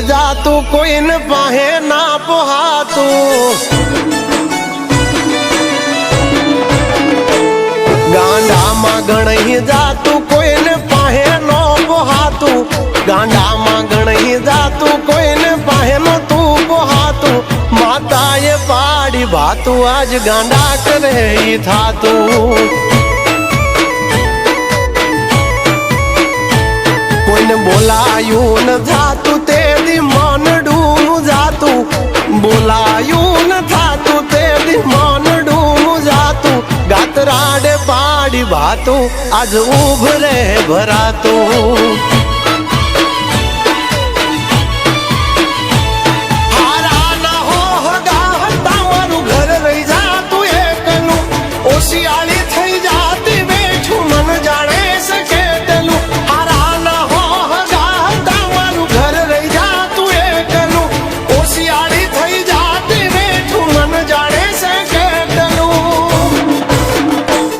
ગણાઈ જાતું કોઈને પાસે ના પોહાતું. ગાંડામાં ગણાઈ જાતું કોઈને પાસે નો પોહાતું. ગાંડામાં ગણાઈ જાતું કોઈને પાસે નો તું પોહાતું. માતાએ પાડી ભાતું, આજ ગાંડા કરે થાતું. કોઈને બોલાયું ન થાતું તે દી મનડું જાતું. બોલાયું ન થાતું તે દી મનડું જાતું. ગાતરાડે પાડી ભાતું આજ ઉભરે ભરાતું.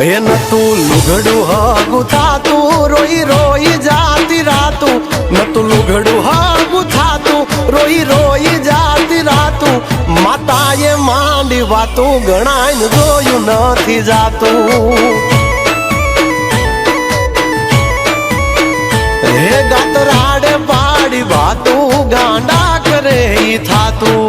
નતું લુગડું હગું થાતું, રોઈ રોઈ જાતી રાતું. નતું લુગડું હગું થાતું, રોઈ રોઈ જાતી રાતું. માતાએ માંડી વાતું ગણાય જોયું નથી જાતું. હે ગાતરાડે પાડી વાતું, ગાંડા કરે ઈ થાતું.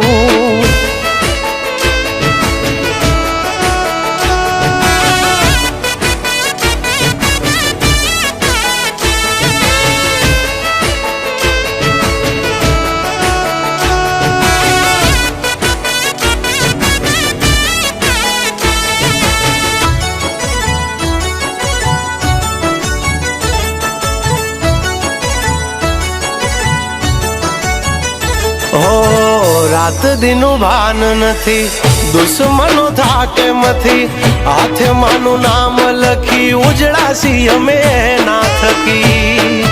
રાત દીનું ભાન નથી, દુશ્મનો થાકે મથી. હાથે માનું નામ લખી ઉજળાસી અમે ના થકી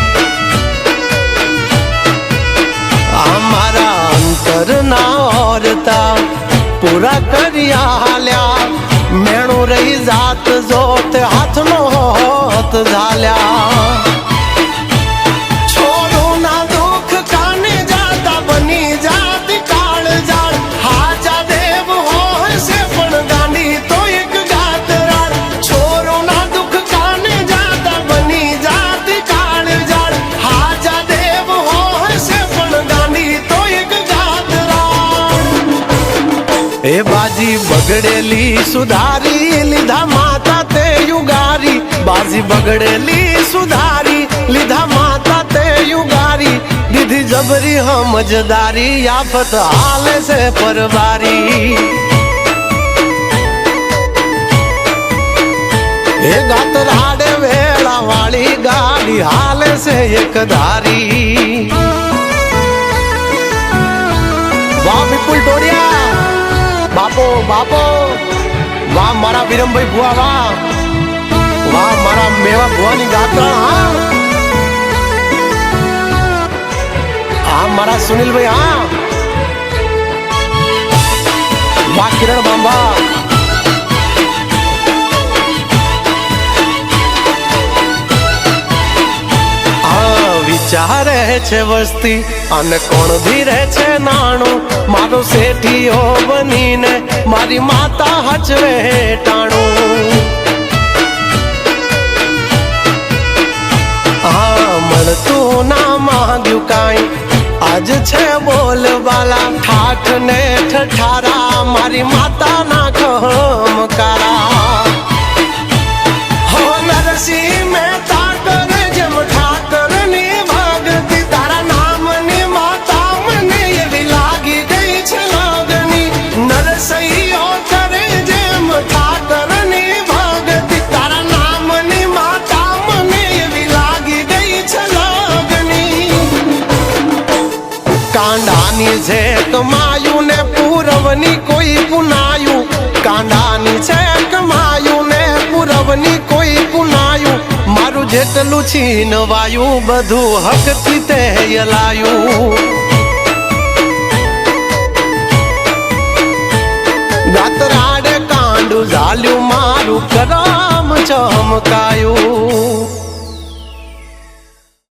અમારા અંતર ના ઓરતા પૂરા કર્યા હાલ્યા. મેણું રહી જાત જોત, હાથનો હોત ઝાલ્યા. બગડેલી સુધારી, લીધા માતા તે યુગારી. બાજી બગડેલી સુધારી, લીધા માતા તે યુગારી. દીધી જબરી સમજદારી આફત હાલે છે પરવારી. એ ગાત રાડે વેળા વાળી ગાડી હાલે છે એક ધારી. વાહ, વિપુલ ટોડિયા બાપો બાપો. વાહ, મારા વિરમભાઈ ભુવા, વાહ. વાહ, મારા મેવા ભુવાની ગાત્રા, હા. હા, મારા સુનિલભાઈ, હા. વાહ, કિરણ બાંબા વિચારે છે વસ્તી. અને કોણ ધીરે છે નાણું? મારો શેઠીઓ બનીને મારી માતા હચવે ટાણું. હા, મળતું ના માંગ્યું કાંઈ. આજ છે બોલવાલા ઠાઠ ને ઠઠારા. મારી માતા ના ખમકારા છે કમાયું ને પૂરવની કોઈ પુનાયું કાંડાની છે કમાયું ને પૂરવની કોઈ પુનાયું મારું જેટલું છીનવાયું, બધું હકથી તે યલાયું. ગાતરાડે કાંડું ઝાલ્યું, મારું કરમ ચમકાયું.